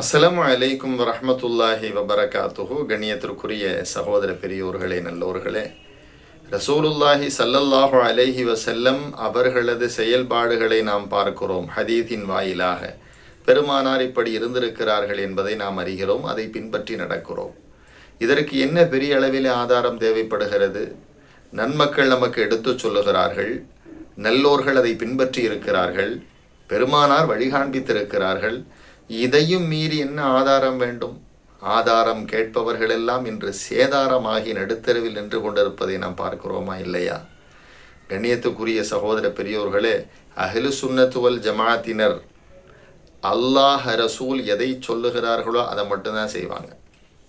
அஸ்லாம் அலைக்கும் வரமத்துல்லாஹி வபரகாத்துஹு. கண்ணியத்திற்குரிய சகோதர பெரியோர்களே நல்லோர்களே. ரசூலுல்லாஹி சல்லல்லாஹு அலைஹி வசல்லம் அவர்களது செயல்பாடுகளை நாம் பார்க்கிறோம். ஹதீதின் வாயிலாக பெருமானார் இப்படி இருந்திருக்கிறார்கள் என்பதை நாம் அறிகிறோம். அதை பின்பற்றி நடக்கிறோம். இதற்கு என்ன பெரிய அளவில் ஆதாரம் தேவைப்படுகிறது? நன்மக்கள் நமக்கு எடுத்துச் சொல்லுகிறார்கள். நல்லோர்கள் அதை பின்பற்றி இருக்கிறார்கள். பெருமானார் வழிகாண்பித்திருக்கிறார்கள். இதையும் மீறி என்ன ஆதாரம் வேண்டும்? ஆதாரம் கேட்பவர்களெல்லாம் இன்று சேதாரமாகி நடுத்தருவில் நின்று கொண்டிருப்பதை நாம் பார்க்கிறோமா இல்லையா? கண்ணியத்துக்குரிய சகோதர பெரியோர்களே அஹ்லு சுன்னத்துவல் ஜமாத்தினர் அல்லாஹ் ரசூல் எதை சொல்லுகிறார்களோ அதை மட்டும்தான் செய்வாங்க.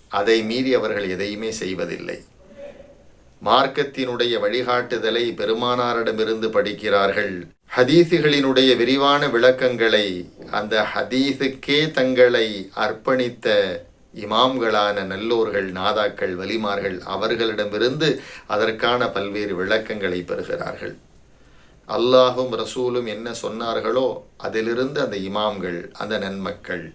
அதை மீறி அவர்கள் எதையுமே செய்வதில்லை. மார்க்கத்தினுடைய வழிகாட்டுதலை பெருமானாரிடமிருந்து படிக்கிறார்கள். ஹதீஸுகளினுடைய விரிவான விளக்கங்களை அந்த ஹதீஸுக்கே தங்களை அர்ப்பணித்த இமாம்களான நல்லோர்கள் நாதாக்கள் வலிமார்கள் அவர்களிடமிருந்து அதற்கான பல்வேறு விளக்கங்களை பெறுகிறார்கள். அல்லாஹும் ரசூலும் என்ன சொன்னார்களோ அதிலிருந்து அந்த இமாம்கள் அந்த நன்மக்கள்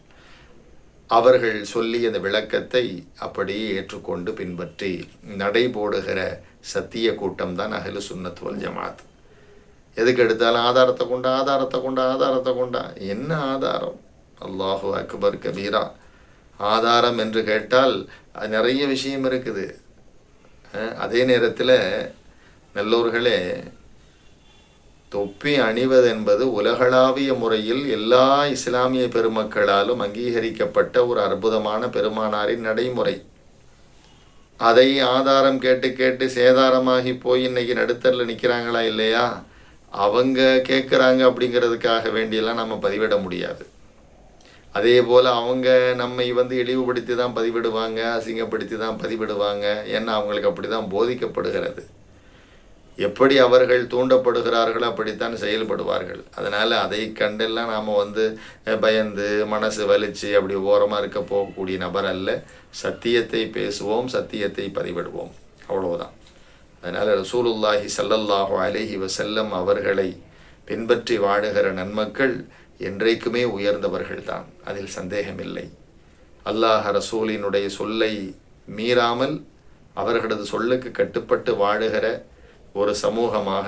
அவர்கள் சொல்லி அந்த விளக்கத்தை அப்படியே ஏற்றுக்கொண்டு பின்பற்றி நடைபோடுகிற சத்திய கூட்டம்தான் தான் சுன்னத் வல் ஜமாத் எதுக்கு எடுத்தாலும் ஆதாரத்தை கொண்டா ஆதாரத்தை கொண்டா ஆதாரத்தை கொண்டா? என்ன ஆதாரம்? அல்லாஹு அக்பர் கபீரா. ஆதாரம் என்று கேட்டால் அது நிறைய விஷயம் இருக்குது. அதே நேரத்தில் நல்லோர்களே தொப்பி அணிவது என்பது உலகளாவிய முறையில் எல்லா இஸ்லாமிய பெருமக்களாலும் அங்கீகரிக்கப்பட்ட ஒரு அற்புதமான பெருமானாரின் நடைமுறை. அதை ஆதாரம் கேட்டு கேட்டு சேதாரமாகி போய் இன்னைக்கு நடுத்தரில் நிற்கிறாங்களா இல்லையா? அவங்க கேட்குறாங்க அப்படிங்கிறதுக்காக வேண்டியெல்லாம் நம்ம பதிவிட முடியாது. அதே போல் அவங்க நம்மை வந்து இழிவுபடுத்தி தான் பதிவிடுவாங்க அசிங்கப்படுத்தி தான் பதிவிடுவாங்க ஏன்னா அவங்களுக்கு அப்படி தான் போதிக்கப்படுகிறது. எப்படி அவர்கள் தூண்டப்படுகிறார்களோ அப்படித்தான் செயல்படுவார்கள். அதனால் அதை கண்டெல்லாம் நாம் வந்து பயந்து மனசு வலிச்சு அப்படி ஓரமாக இருக்க போகக்கூடிய நபர் அல்ல. சத்தியத்தை பேசுவோம் சத்தியத்தை பதிவிடுவோம். அவ்வளோதான் அதனால் ரசூலுல்லாஹி சல்லல்லாஹு அலேஹி வசல்லம் அவர்களை பின்பற்றி வாழுகிற நன்மக்கள் என்றைக்குமே உயர்ந்தவர்கள்தான். அதில் சந்தேகமில்லை. அல்லாஹ் ரசூலினுடைய சொல்லை மீறாமல் அவர்களது சொல்லுக்கு கட்டுப்பட்டு வாழுகிற ஒரு சமூகமாக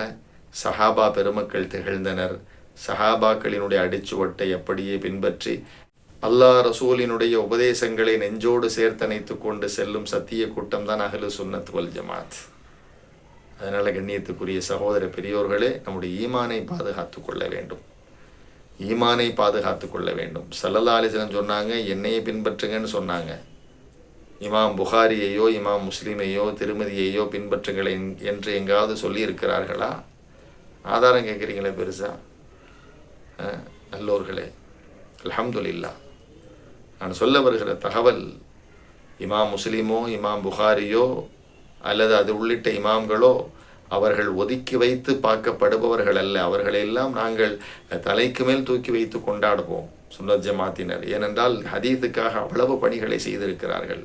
சஹாபா பெருமக்கள் திகழ்ந்தனர். சஹாபாக்களினுடைய அடிச்சுவட்டை அப்படியே பின்பற்றி அல்லாஹ் ரசூலினுடைய உபதேசங்களை நெஞ்சோடு சேர்த்தணைத்து கொண்டு செல்லும் சத்திய கூட்டம் தான் அகலு சுன்னத் வல் ஜமாத் அதனால் கண்ணியத்துக்குரிய சகோதர பெரியோர்களே நம்முடைய ஈமானை பாதுகாத்து கொள்ள வேண்டும். ஈமானை பாதுகாத்து கொள்ள வேண்டும். சல்லல்லா அலிஸ்லம் சொன்னாங்க என்னையை பின்பற்றுங்கன்னு சொன்னாங்க. இமாம் புகாரியையோ இமாம் முஸ்லீமையோ திருமதியையோ பின்பற்றுங்கள் என்று எங்காவது சொல்லியிருக்கிறார்களா? ஆதாரம் கேட்குறீங்களே பெருசா? நல்லோர்களே அலமதுல்லா நான் சொல்ல வருகிற தகவல் இமாம் முஸ்லீமோ இமாம் புகாரியோ அல்லது அது உள்ளிட்ட இமாம்களோ அவர்கள் ஒதுக்கி வைத்து பார்க்கப்படுபவர்கள் அல்ல அவர்களையெல்லாம் நாங்கள் தலைக்கு மேல் தூக்கி வைத்து கொண்டாடுவோம் சுன்னத் ஜமாத்தினர். ஏனென்றால் ஹதீத்துக்காக அவ்வளவு பணிகளை செய்திருக்கிறார்கள்.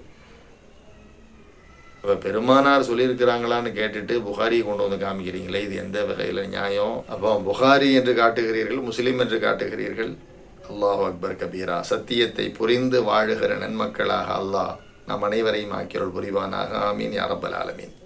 இப்போ பெருமானார் சொல்லியிருக்கிறாங்களான்னு கேட்டுட்டு புகாரியை கொண்டு வந்து காமிக்கிறீங்களே இது எந்த வகையில் நியாயம்? அப்போ புகாரி என்று காட்டுகிறீர்கள் முஸ்லீம் என்று காட்டுகிறீர்கள். அல்லாஹ் அக்பர் கபீரா சத்தியத்தை புரிந்து வாழுகிற நன்மக்களாக அல்லாஹ் நம் அனைவரையும் ஆக்கியருள் புரிவானாக. ஆமீன். யா ஆலமீன்.